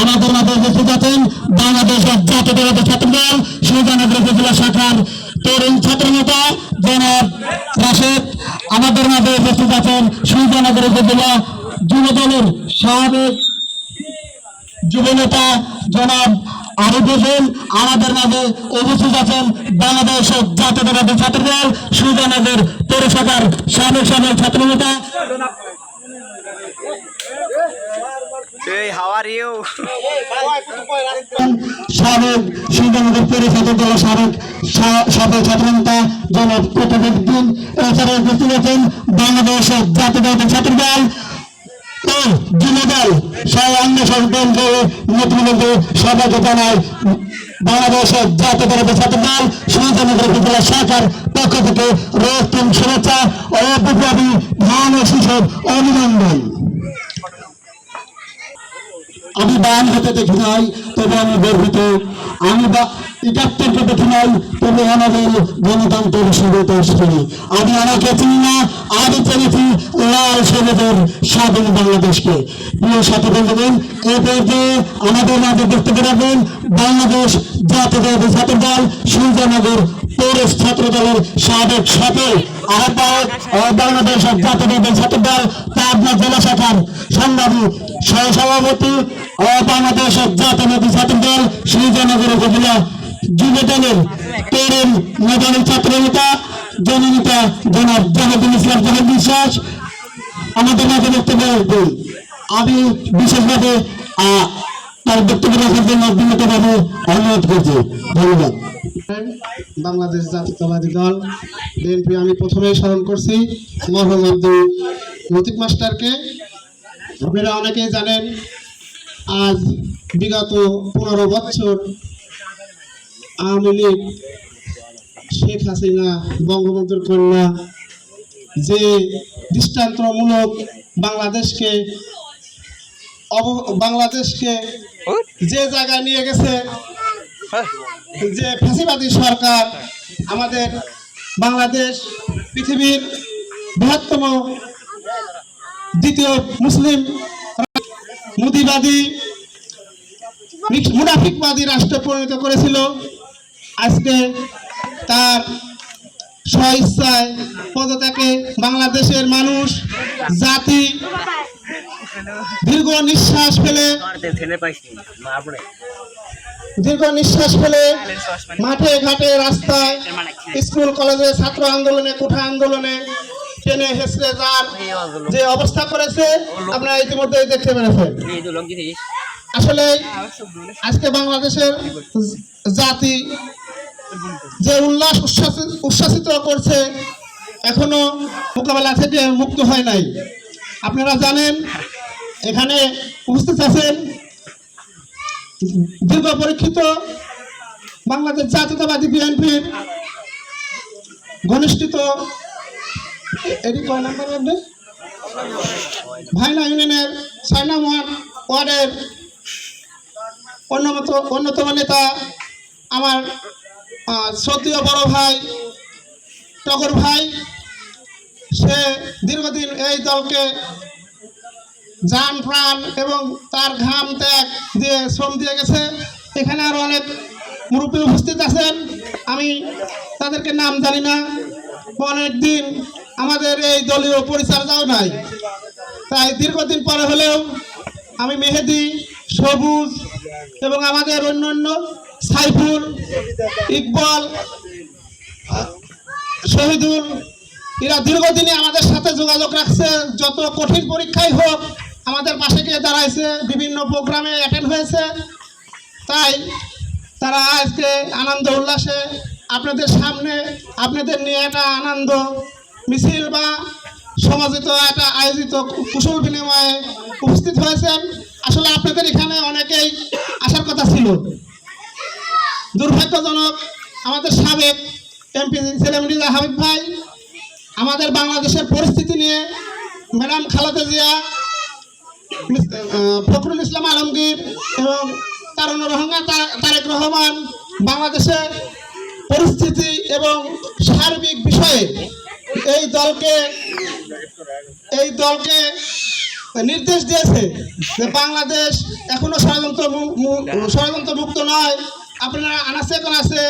আমাদের মাঝে উপস্থিত আছেন বাংলাদেশের উপজেলা শাখার নেতা জনাব রাশেদ। আমাদের মাঝে উপস্থিত যুব সাবেক যুব নেতা জনাব আরিফ হোসেন। আমাদের মাঝে উপস্থিত আছেন বাংলাদেশের জাতীয়তাবাদী ছাত্রদল সুজানগর পৌরসভার সাবেক সাবেক ছাত্র নেতা অন্য সব দলকে নেতৃবৃন্দ সবাইকে জানাই বাংলাদেশের জাতীয়তাবাদী ছাত্র দল সুন্দরনগর উপজেলা শাখার পক্ষ থেকে রক্তিম শুভেচ্ছা ও বিপ্লবী ধান অভিনন্দন। আমি বান হাতে দেখি নাই তবে আমি গর্বিত। আমি বা একাত্তরকে দেখি নাই তবে আমাদের গণতন্ত্রের আমি আমাকে চিনি না, আমি লাল স্বাধীন বাংলাদেশকে। প্রিয় সাথী আমাদের মাঝে দেখতে পাবেন বাংলাদেশ জাতীয়তাবাদী ছাত্র দল সূর্যনগর পৌর ছাত্র দলের সাবেক সফল আহ্বায়ক ও বাংলাদেশের জাতীয়তাবাদী ছাত্র দল পাবনা জেলা শাখার সংগ্রামী সহসভাপতি ও বাংলাদেশের জাতীয়তাবাদী ছাত্র দল সূর্যনগর উপজেলা যুব দলের তরুণ মেধাবী ছাত্র নেতা, জননেতা জনাব জাহাদুল ইসলাম জাহাদ বিশ্বাস, আমাদের মাঝে বক্তব্য রাখবেন। আমি বিশেষভাবে তার বক্তব্য রাখার জন্য বিনীতভাবে অনুরোধ করছি। ধন্যবাদ। বাংলাদেশ জাতীয়তাবাদী দল, বিএনপি, আমি প্রথমেই স্মরণ করছি আব্দুল লতিফ মাস্টারকে আপনারা অনেকেই জানেন, আজ বিগত পনেরো বছর আওয়ামী লীগ শেখ হাসিনা, বঙ্গবন্ধুর কন্যা, যে দৃষ্টান্তমূলক বাংলাদেশকে অব- বাংলাদেশকে যে জায়গায় নিয়ে গেছে, যে ফাঁসিবাদী সরকার, আমাদের বাংলাদেশ পৃথিবীর বৃহত্তম দ্বিতীয় মুসলিম মুদিবাদী মুনাফিকবাদী রাষ্ট্রে পরিণত করেছিল। আজকে তার স্বইচ্ছায় পদত্যাগে বাংলাদেশের মানুষ, জাতি দীর্ঘ নিঃশ্বাস ফেলে দীর্ঘ নিঃশ্বাস ফেলে মাঠে ঘাটে রাস্তায় স্কুল, কলেজে ছাত্র আন্দোলনে, কোঠা আন্দোলনে টেনে হেসড়ে যার যে অবস্থা করেছে আপনারা ইতিমধ্যে দেখতে পেরেছেন আসলে আজকে বাংলাদেশের জাতি যে উল্লাস উচ্ছ্বাসিত করছে এখনও মোকাবেলা থেকে মুক্ত হয় নাই। আপনারা জানেন এখানে উপস্থিত আছেন দীর্ঘ পরীক্ষিত বাংলাদেশ জাতীয়তাবাদী বিএনপির ঘনিষ্ঠিত এটি কয় ভাইনা ইউনিয়নের ছয় নম্বর ওয়ার্ডের অন্যমত অন্যতম নেতা আমার শ্রদ্ধেয় বড় ভাই টগর ভাই। সে দীর্ঘদিন এই দলকে যান প্রাণ এবং তার ঘাম ত্যাগ দিয়ে শ্রম দিয়ে গেছে। এখানে আরও অনেক মুরব্বী উপস্থিত আছেন। আমি তাদেরকে নাম জানি না। অনেক দিন আমাদের এই দলীয় পরিচর্যাও নাই। তাই দীর্ঘদিন পরে হলেও আমি মেহেদি, সবুজ এবং আমাদের অন্য অন্য সাইফুল, ইকবল, শহীদুল, এরা দীর্ঘদিনে আমাদের সাথে যোগাযোগ রাখছে। যত কঠিন পরীক্ষাই হোক, আমাদের পাশে গিয়ে দাঁড়াইছে, বিভিন্ন প্রোগ্রামে অ্যাটেন্ড হয়েছে। তাই তারা আজকে আনন্দ উল্লাসে আপনাদের সামনে, আপনাদের নিয়ে একটা আনন্দ মিছিল বা সমাজিত একটা আয়োজিত কুশল বিনিময়ে উপস্থিত হয়েছেন। আসলে আপনাদের এখানে অনেকেই আসার কথা ছিল। দুর্ভাগ্যজনক আমাদের সাবেক এমপি ছিলেন রিজা হাবিব ভাই। আমাদের বাংলাদেশের পরিস্থিতি নিয়ে ম্যাডাম খালেদা জিয়া ফখরুল ইসলাম আলমগীর এবং তারুণ রহমান তারেক রহমান বাংলাদেশের পরিস্থিতি এবং সার্বিক বিষয়ে এই দলকে এই দলকে নির্দেশ দিয়েছে যে বাংলাদেশ এখনও ষড়যন্ত্র ষড়যন্ত্র মুক্ত নয়। আপনারা আনাচে আছে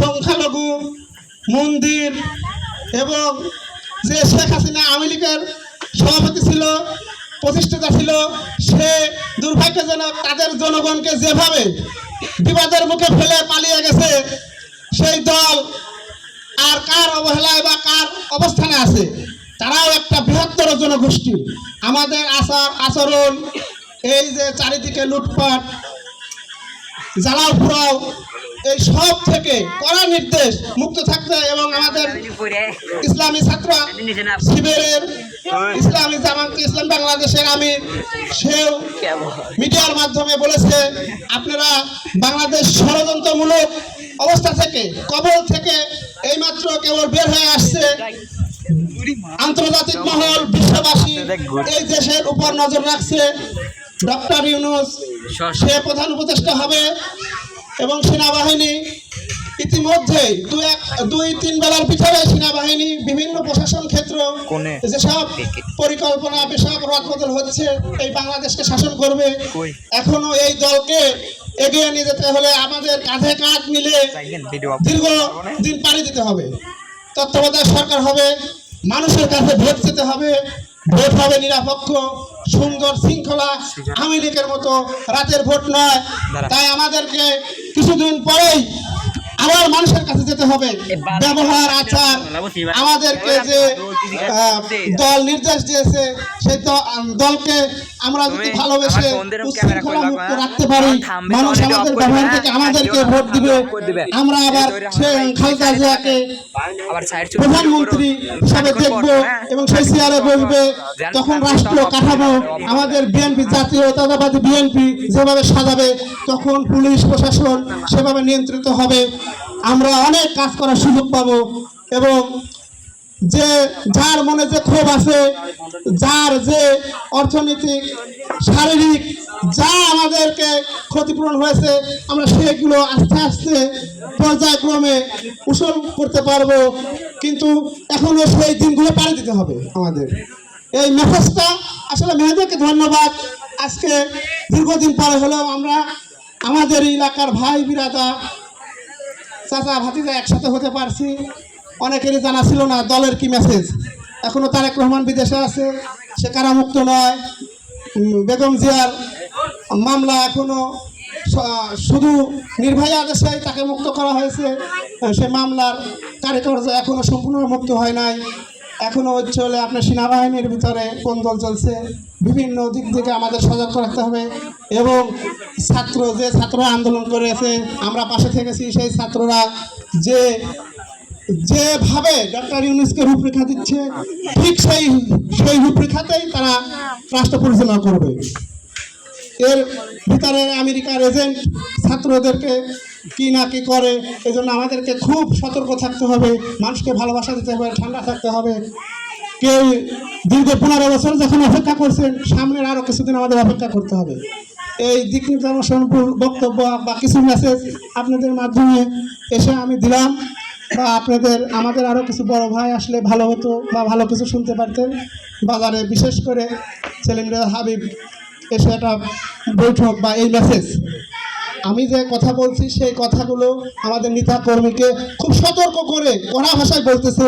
সংখ্যালঘু, মন্দির এবং যে শেখ হাসিনা আওয়ামী লীগের সভাপতি ছিল, প্রতিষ্ঠাতা ছিল, সে দুর্ভাগ্যজনক তাদের জনগণকে যেভাবে বিবাদের মুখে ফেলে পালিয়ে গেছে কার অবহেলায় বা কার অবস্থানে আছে? তারাও একটা বৃহত্তর জনগোষ্ঠী। আমাদের আচার আচরণ, এই যে চারিদিকে লুটপাট জ্বালাও ফুরাও এই সব থেকে কড়া নির্দেশ মুক্ত থাকতে এবং আমাদের ইসলামী ছাত্র শিবিরের ইসলামী জামাত ইসলাম বাংলাদেশের আমির সেও মিডিয়ার মাধ্যমে বলেছে, আপনারা বাংলাদেশ ষড়যন্ত্রমূলক অবস্থা থেকে কবল থেকে এইমাত্র কেবল বের হয়ে আসছে আন্তর্জাতিক মহল বিশ্ববাসী। এই দেশের উপর নজর রাখছে ডক্টর ইউনুস। সে প্রধান উপদেষ্টা হবে এবং সেনাবাহিনী। ইতিমধ্যে দু এক দুই তিন বেলার পিছনে সেনাবাহিনী বিভিন্ন প্রশাসন ক্ষেত্র যেসব পরিকল্পনা যেসব রদবদল হচ্ছে এই বাংলাদেশকে শাসন করবে? এখনও এই দলকে এগিয়ে নিয়ে যেতে হলে আমাদের কাঁধে কাঁধ মিলে দীর্ঘ দিন পাড়ি দিতে হবে। তত্ত্বাবধায়ক সরকার হবে মানুষের কাছে ভোট যেতে হবে ভোট হবে নিরপেক্ষ সুন্দর শৃঙ্খলা আওয়ামী লীগের মতো রাতের ভোট নয়। তাই আমাদেরকে কিছুদিন পরেই আবার মানুষের কাছে যেতে হবে। ব্যবহার আচার আমাদেরকে যে দল নির্দেশ দিয়েছে সেই দলকে আমরা যদি ভালোবেসে আমার ফোন দিয়ে ক্যামেরা উচ্ছৃঙ্খলা করে মুক্ত রাখতে পারি মানুষ আমাদের ব্যবহার থেকে হ্যাঁ? আমাদেরকে ভোট দিবে। আমরা আবার খালেদা জিয়াকে প্রধানমন্ত্রী হিসাবে দেখব এবং সেই চেয়ারে বসবে। তখন রাষ্ট্র কাঠামো আমাদের বিএনপি জাতীয়তাবাদী বিএনপি যেভাবে সাজাবে তখন পুলিশ প্রশাসন সেভাবে নিয়ন্ত্রিত হবে। আমরা অনেক কাজ করার সুযোগ পাবো এবং যে, যার মনে যে ক্ষোভ আছে, যার যে অর্থনৈতিক, শারীরিক, যা আমাদেরকে ক্ষতিপূরণ হয়েছে, আমরা সেগুলো আস্তে আস্তে পর্যায়ক্রমে উসল করতে পারব। কিন্তু এখনও সেই দিনগুলো পাড়ি দিতে হবে আমাদের। এই মেসেজটা আসলে মেয়েদেরকে ধন্যবাদ। আজকে দীর্ঘদিন পরে হলেও আমরা আমাদের এলাকার ভাই বিরাদা চাচা ভাতিজা, একসাথে হতে পারছি। অনেকেরই জানা ছিল না দলের কি মেসেজ এখনও তারেক রহমান বিদেশে আছে, সে কারামুক্ত নয়। বেগম জিয়ার মামলা এখনও শুধু নির্ভয়া আদেশে তাকে মুক্ত করা হয়েছে। সে মামলার কারিকর্য এখনও সম্পূর্ণ মুক্ত হয় নাই। এখনও চলে আপনার সেনাবাহিনীর ভিতরে কোন দল চলছে? বিভিন্ন দিক থেকে আমাদের সজাগ রাখতে হবে এবং ছাত্র, যে ছাত্ররা আন্দোলন করেছে, আমরা পাশে থেকেছি, সেই ছাত্ররা যে, যেভাবে ডক্টর ইউনুসকে রূপরেখা দিচ্ছে, ঠিক সেই সেই রূপরেখাতেই তারা রাষ্ট্র পরিচালনা করবে। এর ভিতরে আমেরিকার এজেন্ট ছাত্রদেরকে কি না কি করে এই জন্য আমাদেরকে খুব সতর্ক থাকতে হবে, মানুষকে ভালোবাসা দিতে হবে, ঠান্ডা থাকতে হবে। কেউ দীর্ঘ পনেরো বছর যখন অপেক্ষা করছেন, সামনের আরও কিছুদিন আমাদের অপেক্ষা করতে হবে। এই দিক নির্দেশন বক্তব্য বা কিছু মেসেজ আপনাদের মাধ্যমে এসে আমি দিলাম, বা আপনাদের, আমাদের আরও কিছু বড় ভাই আসলে ভালো হতো বা ভালো কিছু শুনতে পারতেন। বাজারে বিশেষ করে সেলিমরা হাবিব এসে একটা বৈঠক বা এই মেসেজ আমি যে কথা বলছি, সেই কথাগুলো আমাদের নেতা কর্মীকে খুব সতর্ক করে কড়া ভাষায় বলতেছে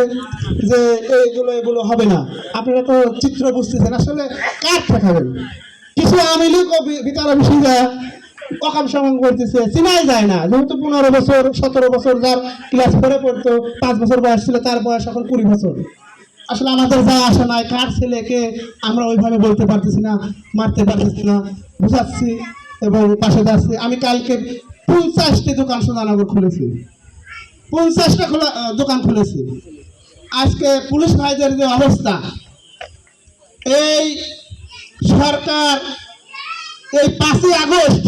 যে এইগুলো, এগুলো হবে না। আপনারা তো চিত্র বুঝতেছেন, আসলে কার ঠেকাবেন কিছু আওয়ামী লীগ ভিতরে অকাম সমান করতেছে, চিনাই যায় না। যেহেতু পনেরো বছর, সতেরো বছর যার ক্লাস ফোরে পড়তো, পাঁচ বছর বয়স ছিল, তার বয়স এখন কুড়ি বছর। আসলে আমাদের যা আসে নাই, কার ছেলেকে আমরা ওইভাবে বলতে পারতেছি না, মারতে পারতেছি না, বুঝাচ্ছি। এবং পাশে যাচ্ছি আমি কালকে পঞ্চাশটি দোকান সোনানগর খুলেছি। পঞ্চাশটা খোলা দোকান খুলেছি। আজকে পুলিশ ভাইদের যে অবস্থা, এই সরকার এই পাঁচই আগস্ট,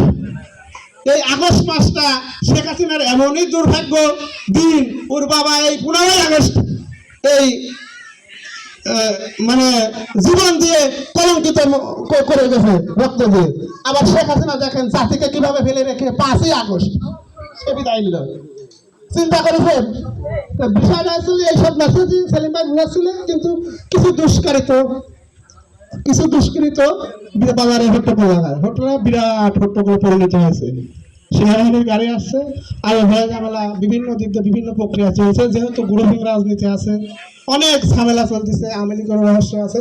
এই আগস্ট মাসটা শেখ হাসিনার এমনই দুর্ভাগ্য দিন ওর বাবা এই পনেরোই আগস্ট এই মানে জীবন দিয়ে কলঙ্কিত করে গেছে রক্ত দিয়ে। আবার শেখ হাসিনা দেখেন জাতিকে কীভাবে ফেলে রেখে পাঁচই আগস্ট সে বিদায় নিল। চিন্তা করেছেন? বিষয়টা আসলে এইসব মেসেজই সেলিম ভাই বুঝাচ্ছিলেন কিন্তু কিছু দুষ্কারিত কিছু দুষ্কৃত বাজারে হট্টগোল বিরাট হট্টগোল পরিণত হয়েছে। সেনাবাহিনীর গাড়ি আসছে। আর ভয় ঝামেলা, বিভিন্ন দিক দিয়ে বিভিন্ন প্রক্রিয়া চলছে। যেহেতু গ্রুপিং রাজনীতি আছে, অনেক ঝামেলা চলতেছে আমেলি করে রহস্য আছে।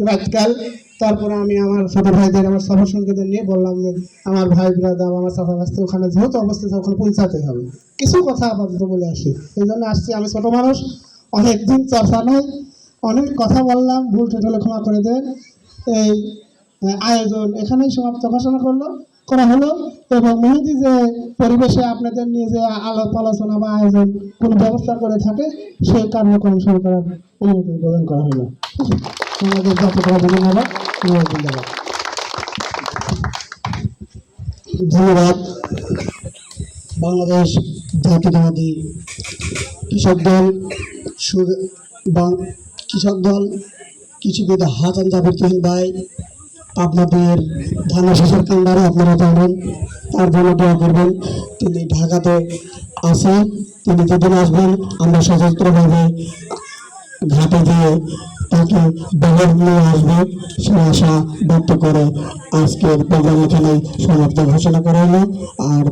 রাজকাল তারপরে আমি আমার ছোট ভাইদের, আমার সবার সঙ্গীদের নিয়ে বললাম যে, আমার ভাই বিরাদাম আমার চাচা বাস্তি ওখানে যেহেতু অবস্থিত, ওখানে পৌঁছাতে হবে। কিছু কথা আপাতত বলে আসি। এই জন্য আসছি আমি ছোট মানুষ। অনেক দিন চর্চা নেই। অনেক কথা বললাম, ভুল হলে ক্ষমা করে দেন। এই, আয়োজন এখানেই সমাপ্ত। ঘোষণা করল। করা হলো। এবং মেহেদি যে পরিবেশে আপনাদের নিয়ে যে আলাপ আলোচনা বা আয়োজন কোনো ব্যবস্থা করে থাকে, সেই কার্যক্রম শুরু করার অনুমতি প্রদান করা হলো। আমাদের যতটা ধন্যবাদ ধন্যবাদ ধন্যবাদ। বাংলাদেশ জাতীয়তাবাদী কৃষক দল কৃষক দল, কৃষিবিদ হাসান জাবির তুহিন ভাই আপনাদের ধানা শীষের কান্ডারে আপনারা জানেন, তার জন্য দোয়া করবেন। তিনি ঢাকাতে আসে তিনি যেদিন আসবেন, আমরা সশস্ত্রভাবে ঘাটে গিয়ে তাকে ব্যবহার নিয়ে আসবে। সে আশা ব্যক্ত করে আজকের প্রোগ্রাম এখানে সমাপ্ত ঘোষণা করা হলো। আর